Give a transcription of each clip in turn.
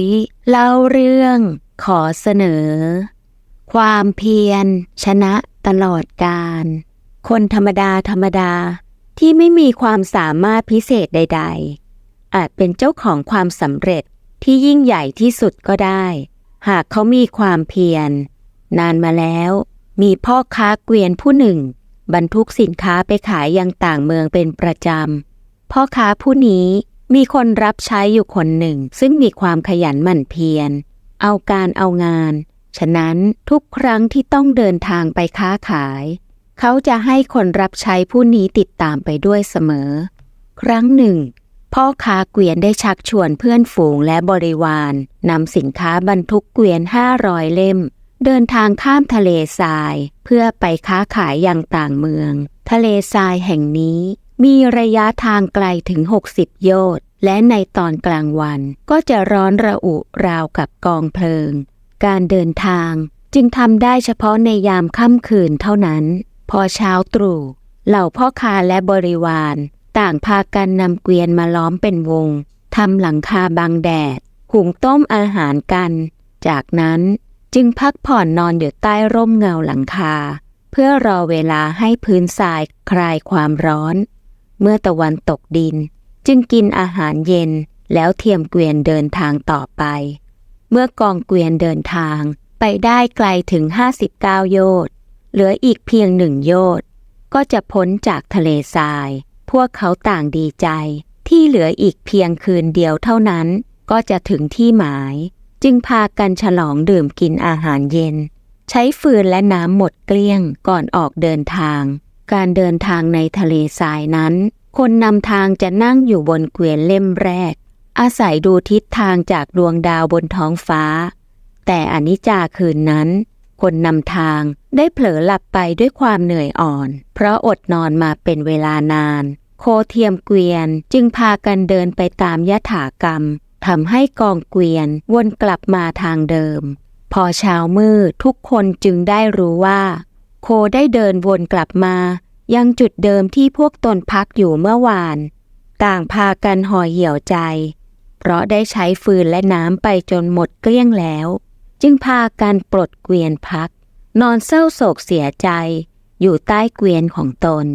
ย เล่าเรื่องขอเสนอ ความเพียร ชนะตลอดการ คนธรรมดาธรรมดาที่ไม่มีความสามารถพิเศษใด ๆ อาจเป็นเจ้าของความสำเร็จที่ยิ่งใหญ่ที่สุดก็ได้ หากเขามีความเพียร นานมาแล้ว มีพ่อค้าเกวียนผู้หนึ่ง บรรทุกสินค้าไปขายยังต่างเมืองเป็นประจำพ่อค้าผู้นี้ มีคนรับใช้อยู่คนหนึ่ง ซึ่งมีความขยันหมั่นเพียร เอาการเอางาน ฉะนั้นทุกครั้งที่ต้องเดินทางไปค้าขาย เขาจะให้คนรับใช้ผู้นี้ติดตามไปด้วยเสมอ ครั้งหนึ่ง พ่อค้าเกวียนได้ชักชวนเพื่อนฝูงและบริวารนำสินค้าบรรทุกเกวียนห้าร้อยเล่ม เดินทางข้ามทะเลทราย เพื่อไปค้าขายอยังต่างเมือง ทะเลทรายแห่งนี้ มีระยะทางไกลถึง 60 โยชน์ และในตอนกลางวันก็จะร้อนระอุราวกับกองเพลิง การเดินทางจึงทำได้เฉพาะในยามค่ำคืนเท่านั้น พอเช้าตรู่เหล่าพ่อค้าและบริวาร ต่างพากันนำเกวียนมาล้อมเป็นวงทำหลังคาบังแดด หุงต้มอาหารกัน จากนั้นจึงพักผ่อนนอนอยู่ใต้ร่มเงาหลังคา เพื่อรอเวลาให้พื้นทรายคลายความร้อน เมื่อตะวันตกดิน จึงกินอาหารเย็นแล้วเทียมเกวียนเดินทางต่อไป เมื่อกองเกวียนเดินทางไปได้ไกลถึง 59 โยชน์ เหลืออีกเพียงหนึ่งโยชน์ ก็จะพ้นจากทะเลทราย พวกเขาต่างดีใจ ที่เหลืออีกเพียงคืนเดียวเท่านั้น ก็จะถึงที่หมาย จึงพากันฉลองดื่มกินอาหารเย็น ใช้ฟืนและน้ำหมดเกลี้ยงก่อนออกเดินทาง การเดินทางในทะเลทรายนั้น คนนำทางจะนั่งอยู่บนเกวียนเล่มแรก อาศัยดูทิศทางจากดวงดาวบนท้องฟ้า แต่อนิจจาคืนนั้น คนนำทางได้เผลอหลับไปด้วยความเหนื่อยอ่อน เพราะอดนอนมาเป็นเวลานาน โคเทียมเกวียนจึงพากันเดินไปตามยถากรรมทำให้กองเกวียนวนกลับมาทางเดิม พอเช้ามืดทุกคนจึงได้รู้ว่า โคได้เดินวนกลับมา ยังจุดเดิมที่พวกตนพักอยู่เมื่อวาน ต่างพากันห่อเหี่ยวใจ เพราะได้ใช้ฟืนและน้ำไปจนหมดเกลี้ยงแล้ว จึงพากันปลดเกวียนพัก นอนเศร้าโศกเสียใจ อยู่ใต้เกวียนของตน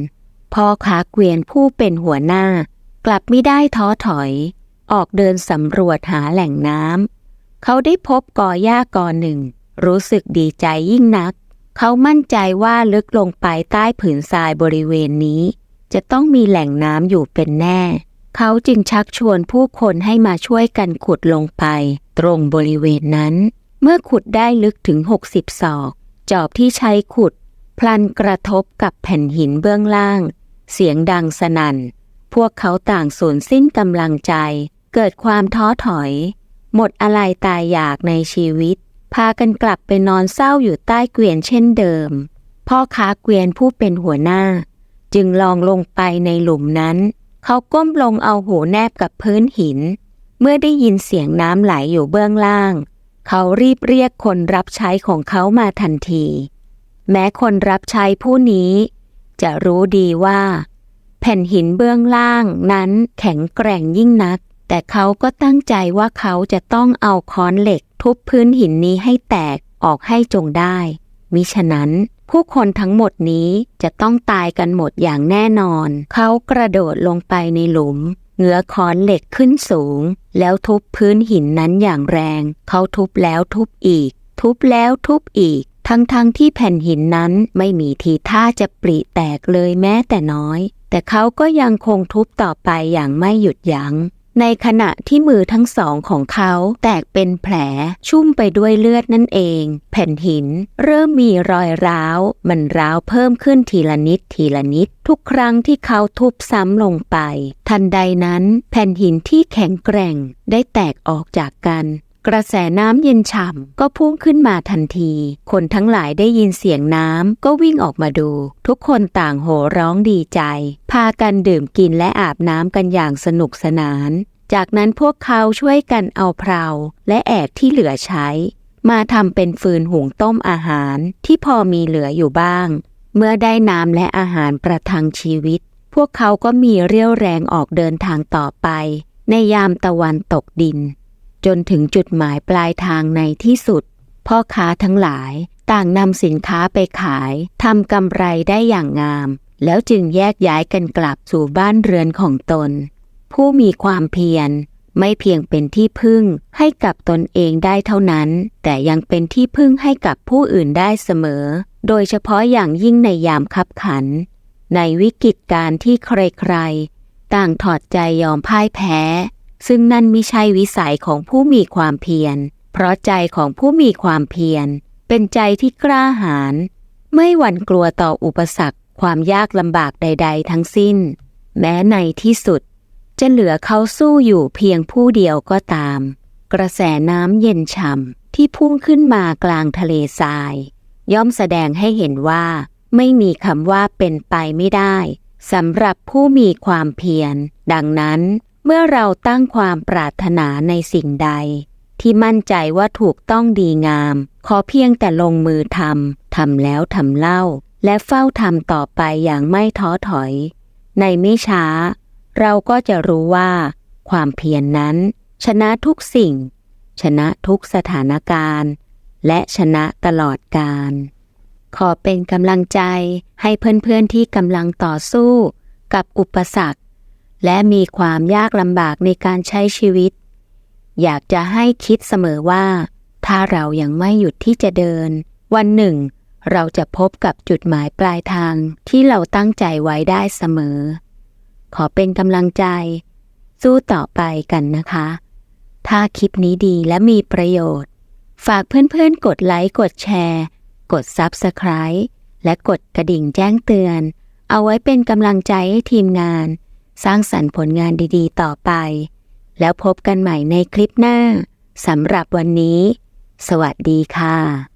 พ่อค้าเกวียนผู้เป็นหัวหน้ากลับไม่ได้ท้อถอย ออกเดินสำรวจหาแหล่งน้ำเขาได้พบกอหญ้ากอหนึ่ง รู้สึกดีใจยิ่งนัก เขามั่นใจว่าลึกลงไปใต้ผืนทรายบริเวณนี้ จะต้องมีแหล่งน้ำอยู่เป็นแน่ เขาจึงชักชวนผู้คนให้มาช่วยกันขุดลงไป ตรงบริเวณนั้น เมื่อขุดได้ลึกถึง 60 ศอก จอบที่ใช้ขุด พลันกระทบกับแผ่นหินเบื้องล่าง เสียงดังสนั่น พวกเขาต่างสูญสิ้นกำลังใจ เกิดความท้อถอย หมดอะไรตายอยากในชีวิต พากันกลับไปนอนเศร้าอยู่ใต้เกวียนเช่นเดิม พ่อค้าเกวียนผู้เป็นหัวหน้า จึงลองลงไปในหลุมนั้น เขาก้มลงเอาหูแนบกับพื้นหิน เมื่อได้ยินเสียงน้ำไหลอยู่เบื้องล่าง เขารีบเรียกคนรับใช้ของเขามาทันที แม้คนรับใช้ผู้นี้ จะรู้ดีว่า แผ่นหินเบื้องล่างนั้นแข็งแกร่งยิ่งนัก แต่เขาก็ตั้งใจว่าเขาจะต้องเอาค้อนเหล็ก ทุบพื้นหินนี้ให้แตกออกให้จงได้ มิฉะนั้น ผู้คนทั้งหมดนี้จะต้องตายกันหมดอย่างแน่นอน เขากระโดดลงไปในหลุมเงื้อค้อนเหล็กขึ้นสูง แล้วทุบพื้นหินนั้นอย่างแรง เขาทุบแล้วทุบอีก ทุบแล้วทุบอีก ทั้งๆทที่แผ่นหินนั้นไม่มีทีท่าจะปริแตกเลยแม้แต่น้อย แต่เขาก็ยังคงทุบต่อไปอย่างไม่หยุดยัง้ง ในขณะที่มือทั้งสองของเขาแตกเป็นแผลชุ่มไปด้วยเลือดนั่นเอง แผ่นหิน เริ่มมีรอยร้าว มันร้าวเพิ่มขึ้นทีละนิดทีละนิด ทุกครั้งที่เขาทุบซ้ำลงไป ทันใดนั้น แผ่นหินที่แข็งแกร่งได้แตกออกจากกัน กระแสน้ำเย็นฉ่ำก็พุ่งขึ้นมาทันที คนทั้งหลายได้ยินเสียงน้ำก็วิ่งออกมาดู ทุกคนต่างโห่ร้องดีใจ พากันดื่มกินและอาบน้ำกันอย่างสนุกสนาน จากนั้นพวกเขาช่วยกันเอาเพลาและแอกที่เหลือใช้ มาทำเป็นฟืนหุงต้มอาหารที่พอมีเหลืออยู่บ้าง เมื่อได้น้ำและอาหารประทังชีวิต พวกเขาก็มีเรี่ยวแรงออกเดินทางต่อไป ในยามตะวันตกดิน จนถึงจุดหมายปลายทางในที่สุด พ่อค้าทั้งหลายต่างนำสินค้าไปขายทำกำไรได้อย่างงาม แล้วจึงแยกย้ายกันกลับสู่บ้านเรือนของตน ผู้มีความเพียรไม่เพียงเป็นที่พึ่งให้กับตนเองได้เท่านั้น แต่ยังเป็นที่พึ่งให้กับผู้อื่นได้เสมอ โดยเฉพาะอย่างยิ่งในยามคับขัน ในวิกฤตการณ์ที่ใครๆ ต่างถอดใจยอมพ่ายแพ้ ซึ่งนั่นมิใช่วิสัยของผู้มีความเพียร เพราะใจของผู้มีความเพียร เป็นใจที่กล้าหาญไม่หวั่นกลัวต่ออุปสรรค ความยากลำบากใด ๆ ทั้งสิ้น แม้ในที่สุด จะเหลือเขาสู้อยู่เพียงผู้เดียวก็ตาม กระแสน้ำเย็นฉ่ำที่พุ่งขึ้นมากลางทะเลทราย ย่อมแสดงให้เห็นว่า ไม่มีคำว่าเป็นไปไม่ได้สำหรับผู้มีความเพียร ดังนั้น เมื่อเราตั้งความปรารถนาในสิ่งใด ที่มั่นใจว่าถูกต้องดีงาม ขอเพียงแต่ลงมือทำทำแล้วทำเล่า และเฝ้าทำต่อไปอย่างไม่ท้อถอย ในไม่ช้า เราก็จะรู้ว่า ความเพียรนนั้น ชนะทุกสิ่ง ชนะทุกสถานการณ์ และชนะตลอดกาลขอเป็นกำลังใจให้เพื่อนๆที่กำลังต่อสู้ กับอุปสรรค และมีความยากลำบากในการใช้ชีวิต อยากจะให้คิดเสมอว่า ถ้าเรายังไม่หยุดที่จะเดิน วันหนึ่ง เราจะพบกับจุดหมายปลายทางที่เราตั้งใจไว้ได้เสมอ ขอเป็นกำลังใจ สู้ต่อไปกันนะคะ ถ้าคลิปนี้ดีและมีประโยชน์ ฝากเพื่อนๆ กดไลค์กดแชร์ กด Subscribe และกดกระดิ่งแจ้งเตือน เอาไว้เป็นกำลังใจให้ทีมงาน สร้างสรรค์ผลงานดีๆ ต่อไป แล้วพบกันใหม่ในคลิปหน้าสำหรับวันนี้ สวัสดีค่ะ